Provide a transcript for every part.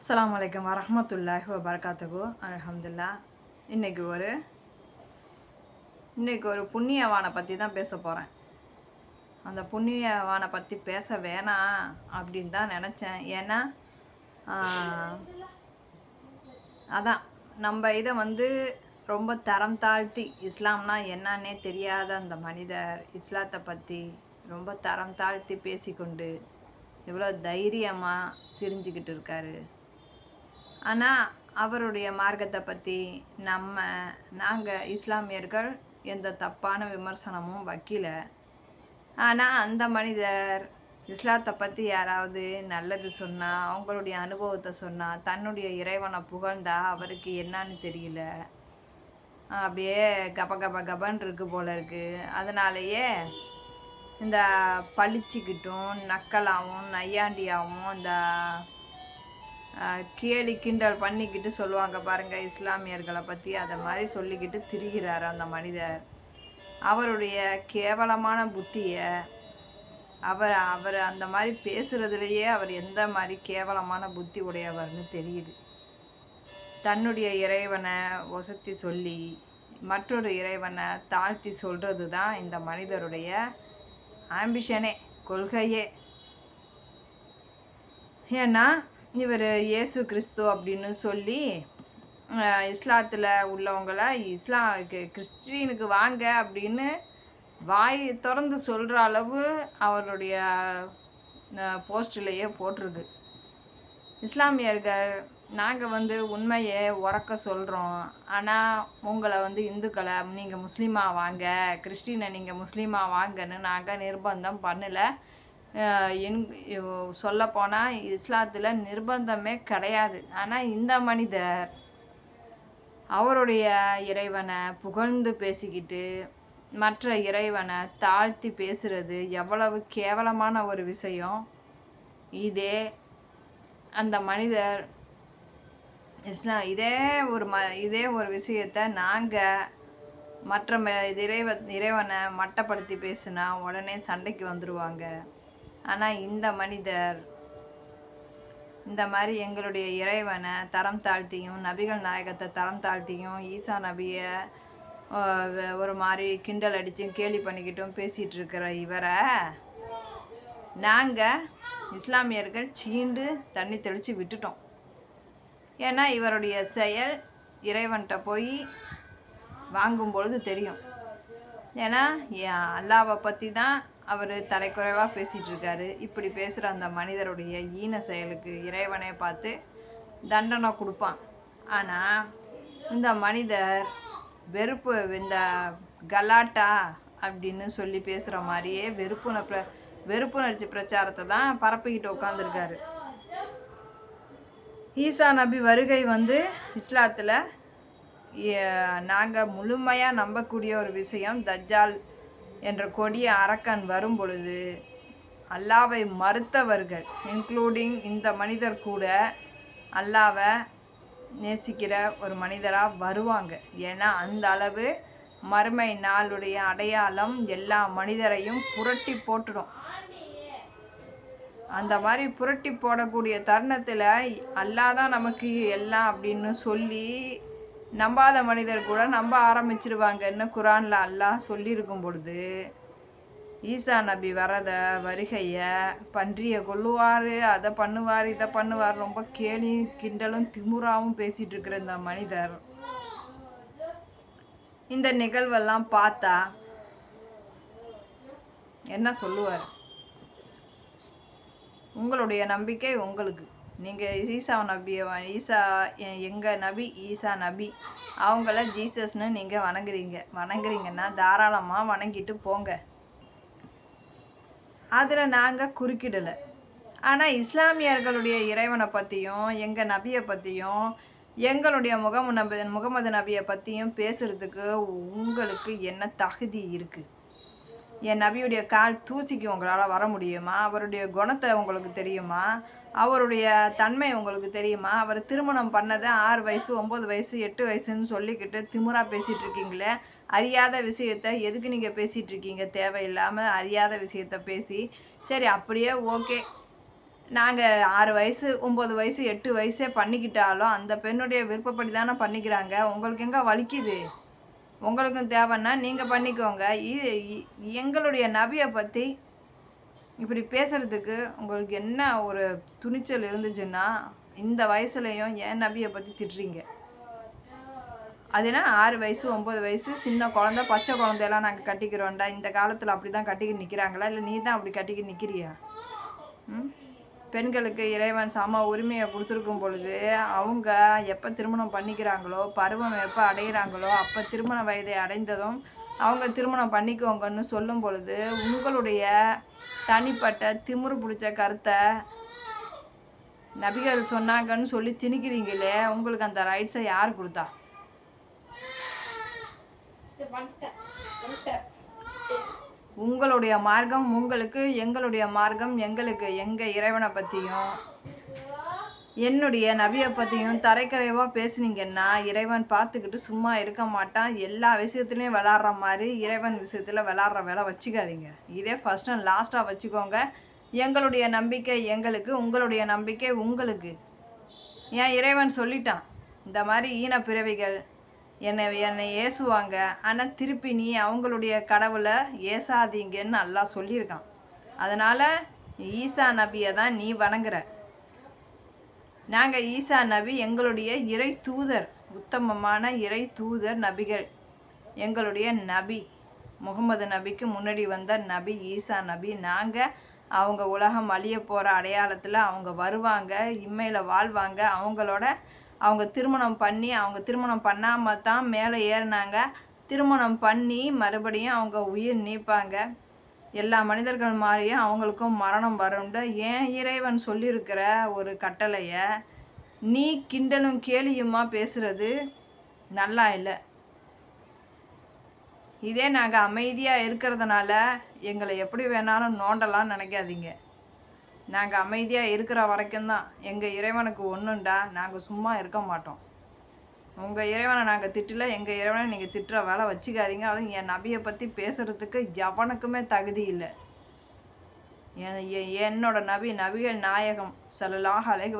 அஸ்லாம் வலைக்கம் வரஹ்மத்துல்லாஹி வபரகாத்துகு அலமதுல்லா இன்றைக்கி ஒரு இன்றைக்கி ஒரு புண்ணியவானை பற்றி தான் பேச போகிறேன் அந்த புண்ணியவானை பற்றி பேச வேணாம் அப்படின்னு தான் நினச்சேன் ஏன்னா அதான் நம்ம இதை வந்து ரொம்ப தரம் தாழ்த்தி இஸ்லாம்னா என்னன்னே தெரியாத அந்த மனிதர் இஸ்லாத்தை பற்றி ரொம்ப தரம் தாழ்த்தி பேசிக்கொண்டு இவ்வளோ தைரியமாக தெரிஞ்சுக்கிட்டு இருக்காரு ஆனால் அவருடைய மார்க்கத்தை பற்றி நம்ம நாங்கள் இஸ்லாமியர்கள் எந்த தப்பான விமர்சனமும் வைக்கல. ஆனால் அந்த மனிதர் இஸ்லாத்தை பற்றி யாராவது நல்லது சொன்னால் அவங்களுடைய அனுபவத்தை சொன்னால் தன்னுடைய இறைவனை புகழ்ந்தா அவருக்கு என்னன்னு தெரியல. அப்படியே கப கப கபன் இருக்கு போல இருக்கு. அதனாலேயே இந்த பளிச்சுக்கிட்டும் நக்கலாகவும் நையாண்டியாகவும் இந்த கேலி கிண்டல் பண்ணிக்கிட்டு சொல்லுவாங்க பாருங்கள் இஸ்லாமியர்களை பற்றி அதை மாதிரி சொல்லிக்கிட்டு திரிகிறார் அந்த மனிதர். அவருடைய கேவலமான புத்தியை அவர் அவர் அந்த மாதிரி பேசுகிறதுலையே அவர் எந்த மாதிரி கேவலமான புத்தி உடையவர்னு தெரியுது. தன்னுடைய இறைவனை ஒசத்தி சொல்லி மற்றொரு இறைவனை தாழ்த்தி சொல்கிறது தான் இந்த மனிதருடைய ஆம்பிஷனே கொள்கையே. ஏன்னா இவர் இயேசு கிறிஸ்து அப்படின்னு சொல்லி இஸ்லாத்தில் உள்ளவங்களை இஸ்லாம் கிறிஸ்டீனுக்கு கிறிஸ்டினுக்கு வாங்க அப்படின்னு வாய் திறந்து சொல்கிற அளவு அவருடைய போஸ்டிலேயே போட்டிருக்கு. இஸ்லாமியர்கள் நாங்கள் வந்து உண்மையை உறக்க சொல்கிறோம் ஆனால் உங்களை வந்து இந்துக்களை நீங்கள் முஸ்லீமாக வாங்க கிறிஸ்டினை நீங்கள் முஸ்லீமாக வாங்கன்னு நாங்கள் நிர்பந்தம் பண்ணலை. என் சொல்லப்போனால் இஸ்லாத்தில் நிர்பந்தமே கிடையாது. ஆனால் இந்த மனிதர் அவருடைய இறைவனை புகழ்ந்து பேசிக்கிட்டு மற்ற இறைவனை தாழ்த்தி பேசுறது எவ்வளவு கேவலமான ஒரு விஷயம். இதே அந்த மனிதர் இஸ்லாம் இதே ஒரு ம இதே ஒரு விஷயத்த நாங்கள் மற்ற ம இறைவ இறைவனை மட்டப்படுத்தி பேசுனா உடனே சண்டைக்கு வந்துடுவாங்க ஆனால் இந்த மனிதர் இந்த மாதிரி எங்களுடைய இறைவனை தரம் தாழ்த்தியும் நபிகள் நாயகத்தை தரம் தாழ்த்தியும் ஈசா நபியை ஒரு மாதிரி கிண்டல் அடித்தும் கேலி பண்ணிக்கிட்டும் பேசிகிட்டு இருக்கிற இவரை நாங்கள் இஸ்லாமியர்கள் சீண்டு தண்ணி தெளித்து விட்டுட்டோம். ஏன்னா இவருடைய செயல் இறைவன்கிட்ட போய் வாங்கும் பொழுது தெரியும். ஏன்னா என் அல்லாவை பற்றி தான் அவர் தலைக்குறைவாக பேசிகிட்டு இருக்காரு இப்படி பேசுகிற அந்த மனிதருடைய ஈன செயலுக்கு இறைவனை பார்த்து தண்டனை கொடுப்பான். ஆனால் இந்த மனிதர் வெறுப்பு இந்த கலாட்டா அப்படின்னு சொல்லி பேசுகிற மாதிரியே வெறுப்புண பிர வெறுப்புணர்ச்சி பிரச்சாரத்தை தான் பரப்பிக்கிட்டு உட்காந்துருக்காரு ஈசா நபி வருகை வந்து இஸ்லாத்தில் நாங்கள் முழுமையாக நம்பக்கூடிய ஒரு விஷயம் தஜ்ஜால் என்ற கொடிய அரக்கன் வரும் பொழுது அல்லாவை மறுத்தவர்கள் இன்க்ளூடிங் இந்த மனிதர் கூட அல்லாவை நேசிக்கிற ஒரு மனிதராக வருவாங்க. ஏன்னா அந்த அளவு மறுமை நாளுடைய அடையாளம் எல்லா மனிதரையும் புரட்டி போட்டுடும். அந்த மாதிரி புரட்டி போடக்கூடிய தருணத்தில் அல்லாஹ் தான் நமக்கு எல்லாம் அப்படின்னு சொல்லி நம்பாத மனிதர் கூட நம்ப ஆரம்பிச்சிருவாங்கன்னு குரானில் அல்லாஹ் சொல்லியிருக்கும் பொழுது ஈசா நபி வரத வருகைய பன்றியை கொல்லுவார் அதை பண்ணுவார் இதை பண்ணுவார் ரொம்ப கேலி கிண்டலும் திமுறாவும் பேசிட்டு இருக்கிற இந்த மனிதர். இந்த நிகழ்வெல்லாம் பார்த்தா என்ன சொல்லுவார்? உங்களுடைய நம்பிக்கை உங்களுக்கு. நீங்கள் ஈசா நபியை ஈசா எங்கள் நபி? ஈசா நபி. அவங்கள ஜீசஸ்னு நீங்கள் வணங்குறீங்க. வணங்குறீங்கன்னா தாராளமாக வணங்கிட்டு போங்க. அதில் நாங்கள் குறுக்கிடலை. ஆனால் இஸ்லாமியர்களுடைய இறைவனை பற்றியும் எங்கள் நபியை பற்றியும் எங்களுடைய முகமது நபி முகமது நபியை பற்றியும் பேசுகிறதுக்கு உங்களுக்கு என்ன தகுதி இருக்குது என் நபியுடைய கால் தூசிக்கு உங்களால் வர முடியுமா? அவருடைய குணத்தை உங்களுக்கு தெரியுமா? அவருடைய தன்மை உங்களுக்கு தெரியுமா? அவர் திருமணம் பண்ணதை ஆறு வயசு ஒம்பது வயசு எட்டு வயசுன்னு சொல்லிக்கிட்டு திமுறா பேசிகிட்டு இருக்கீங்களே? அறியாத விஷயத்த எதுக்கு நீங்கள் பேசிகிட்டு இருக்கீங்க? தேவையில்லாமல் அறியாத விஷயத்த பேசி. சரி அப்படியே ஓகே. நாங்கள் ஆறு வயசு ஒம்பது வயசு எட்டு வயசே பண்ணிக்கிட்டாலும் அந்த பெண்ணுடைய விருப்பப்படி தானே பண்ணிக்கிறாங்க. உங்களுக்கு எங்கே வலிக்குது? உங்களுக்கும் தேவைன்னா நீங்கள் பண்ணிக்கோங்க. இ- இ- எங்களுடைய நபியை பற்றி இப்படி பேசுறதுக்கு உங்களுக்கு என்ன ஒரு துணிச்சல் இருந்துச்சுன்னா இந்த வயசுலையும் என் நபியை பற்றி திட்டுறீங்க. அதுனா ஆறு வயசு ஒம்பது வயசு சின்ன குழந்த பச்சை குழந்தையெல்லாம் நாங்கள் கட்டிக்கிறோம்டா. இந்த காலத்தில் அப்படி தான் கட்டிக்கிட்டு நிற்கிறாங்களா இல்லை நீ தான் அப்படி கட்டிக்கிட்டு நிற்கிறியா ம்? பெண்களுக்கு இறைவன் சம உரிமையை கொடுத்துருக்கும் பொழுது அவங்க எப்போ திருமணம் பண்ணிக்கிறாங்களோ பருவம் எப்போ அடைகிறாங்களோ அப்போ திருமண வயதை அடைந்ததும் அவங்க திருமணம் பண்ணிக்கோங்கன்னு சொல்லும் பொழுது உங்களுடைய தனிப்பட்ட திமுரு பிடிச்ச கருத்தை நபிகள் சொன்னாங்கன்னு சொல்லி திணிக்கிறீங்களே உங்களுக்கு அந்த ரைட்ஸை யார் கொடுத்தா? உங்களுடைய மார்க்கம் உங்களுக்கு எங்களுடைய மார்க்கம் எங்களுக்கு எங்கள் இறைவனை பற்றியும் என்னுடைய நபியை பற்றியும் தரைக்கரைவாக பேசுனீங்கன்னா இறைவன் பார்த்துக்கிட்டு சும்மா இருக்க மாட்டான். எல்லா விஷயத்துலையும் விளாட்ற மாதிரி இறைவன் விஷயத்தில் விளாட்ற வேலை வச்சுக்காதீங்க. இதே ஃபஸ்ட் அண்ட் லாஸ்ட்டாக வச்சுக்கோங்க. எங்களுடைய நம்பிக்கை எங்களுக்கு உங்களுடைய நம்பிக்கை உங்களுக்கு. ஏன் இறைவன் சொல்லிட்டான்? இந்த மாதிரி ஈன பிறவிகள் என்னை என்னை ஏசுவாங்க. ஆனால் திருப்பி நீ அவங்களுடைய கடவுளை ஏசாதீங்கன்னு நல்லா சொல்லியிருக்கான். அதனால் ஈசா நபியை தான் நீ வணங்குற. நாங்கள் ஈசா நபி எங்களுடைய இறை தூதர் உத்தமமான இறை தூதர் நபிகள். எங்களுடைய நபி முகமது நபிக்கு முன்னாடி வந்த நபி ஈசா நபி. நாங்கள் அவங்க உலகம் அழிய போகிற அடையாளத்தில் அவங்க வருவாங்க இம்மையில் வாழ்வாங்க. அவங்களோட அவங்க திருமணம் பண்ணி அவங்க திருமணம் பண்ணாமல் தான் மேலே ஏறினாங்க. திருமணம் பண்ணி மறுபடியும் அவங்க உயிர் நீப்பாங்க. எல்லா மனிதர்கள் மாதிரியும் அவங்களுக்கும் மரணம் வரும்னு ஏன் இறைவன் சொல்லியிருக்கிற ஒரு கட்டளையை நீ கிண்டலும் கேலியுமா பேசுறது? நல்லா இல்லை. இதே நாங்கள் அமைதியாக இருக்கிறதுனால எங்களை எப்படி வேணாலும் நோண்டலாம்னு நினைக்காதீங்க. நாங்கள் அமைதியாக இருக்கிற வரைக்கும் தான் எங்கள் இறைவனுக்கு ஒன்றுண்டா நாங்கள் சும்மா இருக்க மாட்டோம். உங்கள் இறைவனை நாங்கள் திட்டல எங்கள் இறைவனை நீங்கள் திட்டுற வேலை வச்சுக்காதீங்க. அதுவும் என் நபியை பற்றி பேசுகிறதுக்கு எவனுக்குமே தகுதி இல்லை. என் என்னோட நபி நபிகள் நாயகம் ஸல்லல்லாஹு அலைஹி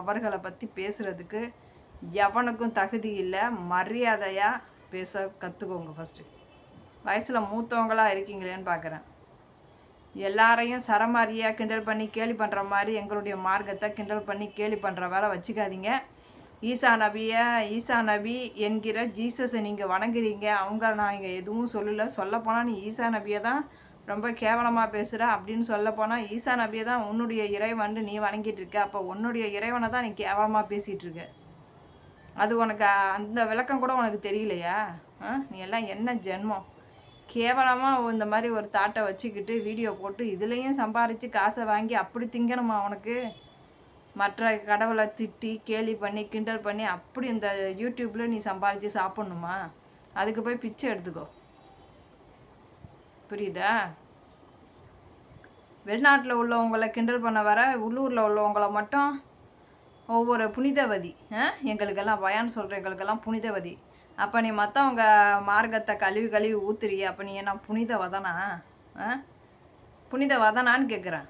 அவர்களை பற்றி பேசுகிறதுக்கு எவனுக்கும் தகுதி இல்லை. மரியாதையாக பேச கற்றுக்கோங்க ஃபஸ்ட்டு வயசில் மூத்தவங்களாக இருக்கீங்களேன்னு பார்க்குறேன் எல்லாரையும் சரமாரியாக கிண்டல் பண்ணி கேலி பண்ணுற மாதிரி எங்களுடைய மார்க்கத்தை கிண்டல் பண்ணி கேலி பண்ணுற வேலை வச்சுக்காதீங்க. ஈசா நபியை ஈசா நபி என்கிற ஜீசஸை நீங்கள் வணங்குறீங்க. அவங்க நான் இங்கே எதுவும் சொல்லலை. சொல்லப்போனால் நீ ஈசா நபியை தான் ரொம்ப கேவலமாக பேசுகிற அப்படின்னு சொல்லப்போனால் ஈசா நபியை தான் உன்னுடைய இறைவன் நீ வணங்கிட்டு இருக்க. அப்போ உன்னுடைய இறைவனை தான் நீ கேவலமாக பேசிகிட்டு இருக்க. அது உனக்கு அந்த விளக்கம் கூட உனக்கு தெரியலையா? ஆ நீ எல்லாம் என்ன ஜென்மம்? கேவலமாக இந்த மாதிரி ஒரு தாட்டை வச்சுக்கிட்டு வீடியோ போட்டு இதுலேயும் சம்பாரித்து காசை வாங்கி அப்படி திங்கணுமா உனக்கு? மற்ற கடவுளை திட்டி கேலி பண்ணி கிண்டல் பண்ணி அப்படி இந்த யூடியூப்பில் நீ சம்பாதிச்சு சாப்பிட்ணுமா? அதுக்கு போய் பிச்சை எடுத்துக்கோ. புரியுதா? வெளிநாட்டில் உள்ளவங்களை கிண்டல் பண்ண வர உள்ளூரில் உள்ளவங்களை மட்டும் ஒவ்வொரு புனிதவதி ஆ? எங்களுக்கெல்லாம் பயான்னு சொல்கிற எங்களுக்கெல்லாம் புனிதவதி. அப்போ நீ மற்றவங்க மார்க்கத்தை கழுவி கழுவி ஊத்துறி அப்போ நீ என்ன புனித வதனா ஆ? புனித வதனான்னு கேட்குறேன்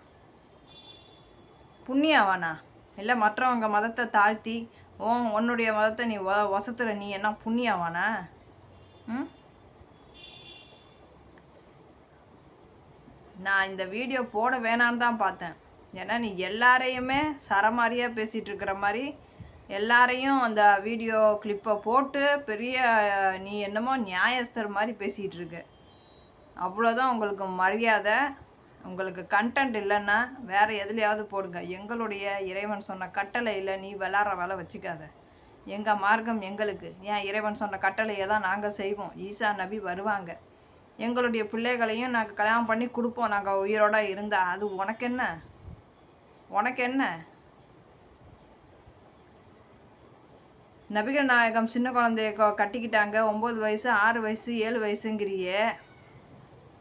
புண்ணியவானா? இல்லை மற்றவங்க மதத்தை தாழ்த்தி ஓ உன்னுடைய மதத்தை நீ வசத்துற நீ என்ன புண்ணியவானா? ம்? நான் இந்த வீடியோ போட வேணான்னு தான் பார்த்தேன். ஏன்னா நீ எல்லாரையுமே சரமாரியாக பேசிகிட்டு இருக்கிற மாதிரி எல்லாரையும் அந்த வீடியோ கிளிப்பை போட்டு பெரிய நீ என்னமோ நியாயஸ்தர் மாதிரி பேசிகிட்டு இருக்க அவ்வளோதான் உங்களுக்கு மரியாதை. உங்களுக்கு கண்டென்ட் இல்லைன்னா வேறு எதுலையாவது போடுங்க. எங்களுடைய இறைவன் சொன்ன கட்டளையில் நீ விளாட்ற வேலை வச்சுக்காத. எங்கள் மார்க்கம் எங்களுக்கு. ஏன் இறைவன் சொன்ன கட்டளையை தான் நாங்கள் செய்வோம். ஈசா நபி வருவாங்க. எங்களுடைய பிள்ளைகளையும் நாங்கள் கல்யாணம் பண்ணி கொடுப்போம். நாங்கள் உயிரோட இருந்தால் அது உனக்கு என்ன உனக்கு என்ன நபிகள் நாயகம் சின்ன குழந்தைய கட்டிக்கிட்டாங்க. ஒம்பது வயசு ஆறு வயசு ஏழு வயசுங்கிறியே.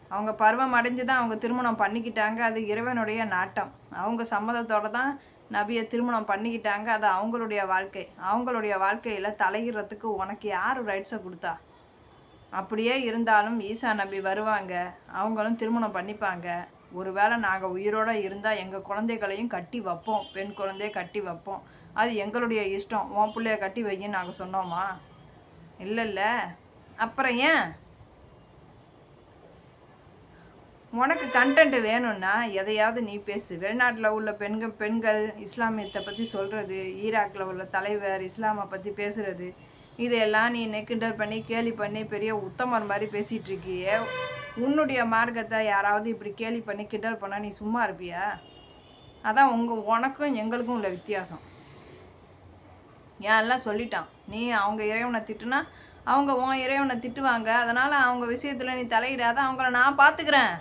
அவங்க பருவம் அடைஞ்சு தான் அவங்க திருமணம் பண்ணிக்கிட்டாங்க. அது இறைவனுடைய நாட்டம். அவங்க சம்மதத்தோடு தான் நபியை திருமணம் பண்ணிக்கிட்டாங்க. அது அவங்களுடைய வாழ்க்கை. அவங்களுடைய வாழ்க்கையில் தலையிடுறதுக்கு உனக்கு யார் ரைட்ஸை கொடுத்தா? அப்படியே இருந்தாலும் ஈசா நபி வருவாங்க. அவங்களும் திருமணம் பண்ணிப்பாங்க. ஒருவேளை நாங்கள் உயிரோட இருந்தால் எங்கள் குழந்தைகளையும் கட்டி வைப்போம். பெண் குழந்தைய கட்டி வைப்போம். அது எங்களுடைய இஷ்டம். உன் பிள்ளைய கட்டி வையின்னு நாங்கள் சொன்னோமா? இல்லைல்ல. அப்புறம் ஏன்? உனக்கு கண்டென்ட் வேணும்னா எதையாவது நீ பேசு. வெளிநாட்டில் உள்ள பெண்கள் பெண்கள் இஸ்லாமியத்தை பற்றி சொல்கிறது ஈராக்கில் உள்ள தலைவர் இஸ்லாமை பற்றி பேசுகிறது இதையெல்லாம் நீ கிண்டல் பண்ணி கேலி பண்ணி பெரிய உத்தமர் மாதிரி பேசிகிட்டு இருக்கியே. உன்னுடைய மார்க்கத்தை யாராவது இப்படி கேலி பண்ணி கிண்டல் பண்ணால் நீ சும்மா இருப்பியா? அதான் உங்கள் உனக்கும் எங்களுக்கும் உள்ள வித்தியாசம். எல்லாம் சொல்லிட்டான். நீ அவங்க இறைவனை திட்டுனா அவங்க உன் இறைவனை திட்டுவாங்க. அதனால் அவங்க விஷயத்தில் நீ தலையிடாத. அவங்கள நான் பார்த்துக்கிறேன்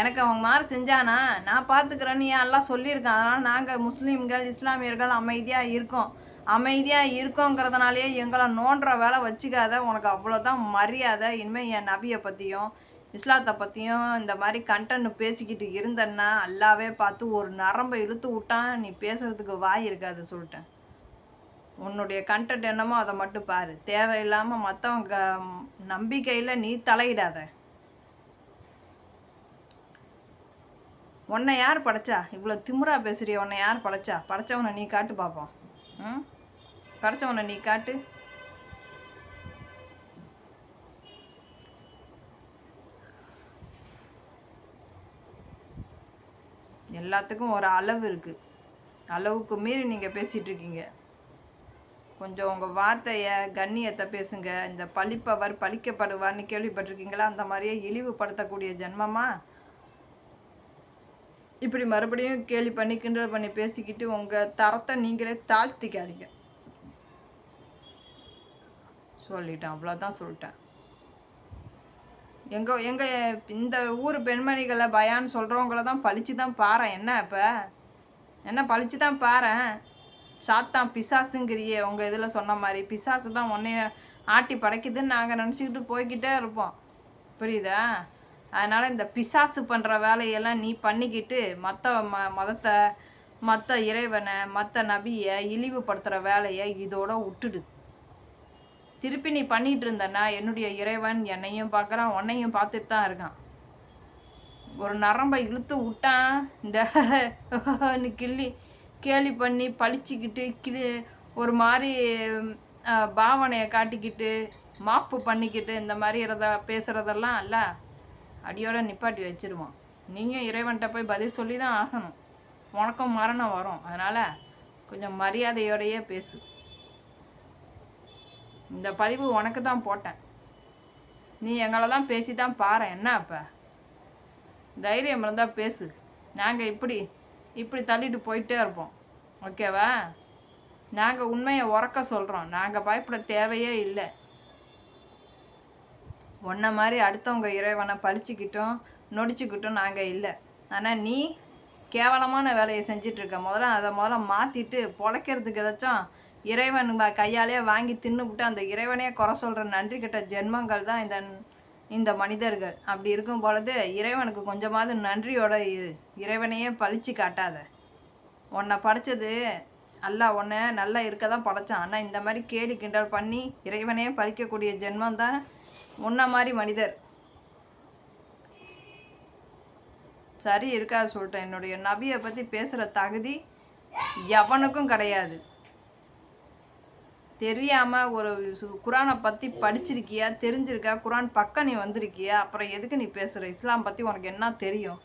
எனக்கு அவங்க மாதிரி செஞ்சானா நான் பார்த்துக்கிறேன்னு ஏன் எல்லாம் சொல்லியிருக்கான்? அதனால் நாங்கள் முஸ்லீம்கள் இஸ்லாமியர்கள் அமைதியாக இருக்கோம். அமைதியாக இருக்கோங்கிறதுனாலே எங்களை நோண்டுற வேலை வச்சுக்காத உனக்கு அவ்வளோதான் மரியாதை. இனிமேல் என் நபியை பற்றியும் இஸ்லாத்தை பற்றியும் இந்த மாதிரி கண்டென்ட் பேசிக்கிட்டு இருந்தேன்னா அல்லாவே பார்த்து ஒரு நரம்பை இழுத்து விட்டான் நீ பேசுகிறதுக்கு வாய் இருக்காது சொல்லிட்டேன். உன்னுடைய கண்டென்ட் என்னமோ அதை மட்டும் பாரு. தேவையில்லாமல் மற்றவங்க நம்பிக்கையில் நீ தலையிடாத. உன்னை யார் படைச்சா? இவ்வளோ திமுறா பேசுறிய உன்னை யார் படைச்சா? படைச்சவனை நீ காட்டு பார்ப்போம் ம்? படைச்சவனை நீ காட்டு. எல்லாத்துக்கும் ஒரு அளவு இருக்குது அளவுக்கு மீறி நீங்கள் பேசிகிட்ருக்கீங்க கொஞ்சம் உங்கள் வார்த்தையை கண்ணியத்தை பேசுங்க. இந்த பழிப்பவர் பழிக்கப்படுவார்னு கேள்விப்பட்டிருக்கீங்களா? அந்த மாதிரியே இழிவுபடுத்தக்கூடிய ஜென்மமா? இப்படி மறுபடியும் கேலி பண்ணி கிண்டல் பண்ணி பேசிக்கிட்டு உங்கள் தரத்தை நீங்களே தாழ்த்திக்காதீங்க. சொல்லிட்டேன் அவ்வளோதான் சொல்லிட்டேன். எங்க எங்க இந்த ஊர் பெண்மணிகளை பயான்னு சொல்றவங்கள தான் பழிச்சு தான் பாரு என்ன இப்ப? என்ன பழிச்சு தான் பாரு சாத்தான் பிசாசுங்கிறியே உங்க இதுல சொன்ன மாதிரி. பிசாசு தான் உன்னைய ஆட்டி படைக்குதுன்னு நாங்க நினச்சிக்கிட்டு போய்கிட்டே இருப்போம். புரியுதா? அதனால் இந்த பிசாசு பண்ணுற வேலையெல்லாம் நீ பண்ணிக்கிட்டு மற்ற ம மதத்தை மற்ற இறைவனை மற்ற நபியை இழிவுபடுத்துகிற வேலையை இதோட விட்டுடு. திருப்பி நீ பண்ணிட்டு இருந்தனா என்னுடைய இறைவன் என்னையும் பார்க்குறான் உன்னையும் பார்த்துட்டு தான் இருக்கான். ஒரு நரம்பை இழுத்து விட்டான் இந்த கிள்ளி கேலி பண்ணி பழிச்சிக்கிட்டு கிளி ஒரு மாதிரி பாவனையை காட்டிக்கிட்டு மாப்பு பண்ணிக்கிட்டு இந்த மாதிரி இருந்த பேசுகிறதெல்லாம் இல்லை. அடியோட நிப்பாட்டி வச்சிருவான் நீங்கள் இறைவன்கிட்ட போய் பதில் சொல்லி தான் ஆகணும். உனக்கும் மரணம் வரும். அதனால் கொஞ்சம் மரியாதையோடையே பேசு. இந்த பதிவு உனக்கு தான் போட்டேன். நீ எங்களை தான் பேசி தான் பாரு. என்ன அப்போ? தைரியம் இருந்தால் பேசு. நாங்கள் இப்படி இப்படி தள்ளிட்டு போயிட்டே இருப்போம். ஓகேவா? நாங்கள் உண்மையை உறக்க சொல்கிறோம் நாங்கள் பயப்பட தேவையே இல்லை. உன்ன மாதிரி அடுத்தவங்க இறைவனை பழிச்சுக்கிட்டோம் நொடிச்சுக்கிட்டோம் நாங்கள் இல்லை. ஆனால் நீ கேவலமான வேலையை செஞ்சிட்ருக்க. முதல்ல அதை முதல்ல மாற்றிட்டு பொழைக்கிறதுக்கு ஏதாச்சும் இறைவன் கையாலே கையாலேயே வாங்கி தின்னுபிட்டு அந்த இறைவனையே குறை சொல்கிற நன்றி கெட்ட ஜென்மங்கள் தான் இந்த இந்த மனிதர்கள். அப்படி இருக்கும் பொழுது இறைவனுக்கு கொஞ்சமாவது நன்றியோட இரு. இறைவனையே பழிச்சு காட்டாத. உன்னை படைச்சது அல்லாஹ் உன்னை நல்லா இருக்க தான் படைச்சான். ஆனால் இந்த மாதிரி கேலி கிண்டல் பண்ணி இறைவனையே பழிக்கக்கூடிய ஜென்மம் தான் முன்ன மாதிரி மனிதர். சரி இருக்காது சொல்லிட்டேன். என்னுடைய நபியை பற்றி பேசுகிற தகுதி எவனுக்கும் கிடையாது. தெரியாமல் ஒரு குரானை பற்றி படிச்சிருக்கியா? தெரிஞ்சிருக்கா? குரான் பக்கம் நீ வந்திருக்கியா? அப்புறம் எதுக்கு நீ பேசுகிற இஸ்லாம் பற்றி உனக்கு என்ன தெரியும்?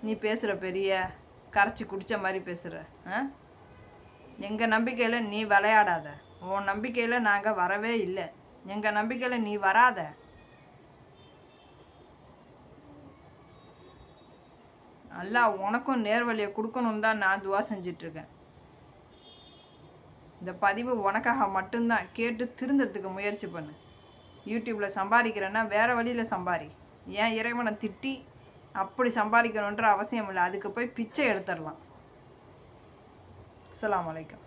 நீ பேசுகிற பெரிய கரைச்சி குடித்த மாதிரி பேசுகிற ஆ? எங்கள் நம்பிக்கையில் நீ விளையாடாத. உன் நம்பிக்கையில் நாங்கள் வரவே இல்லை. எங்கள் நம்பிக்கையில் நீ வராத. நல்லா உனக்கும் நேர்வழியை கொடுக்கணும் தான் நான் துவா செஞ்சிட்ருக்கேன். இந்த பதிவு உனக்காக மட்டும்தான். கேட்டு திருந்தறதுக்கு முயற்சி பண்ணு. யூடியூப்பில் சம்பாதிக்கிறேன்னா வேறு வழியில் சம்பாரி. ஏன் இறைவனை திட்டி அப்படி சம்பாதிக்கணுன்ற அவசியம் இல்லை. அதுக்கு போய் பிச்சை எடுத்துடலாம். அலாம் வலைக்கம்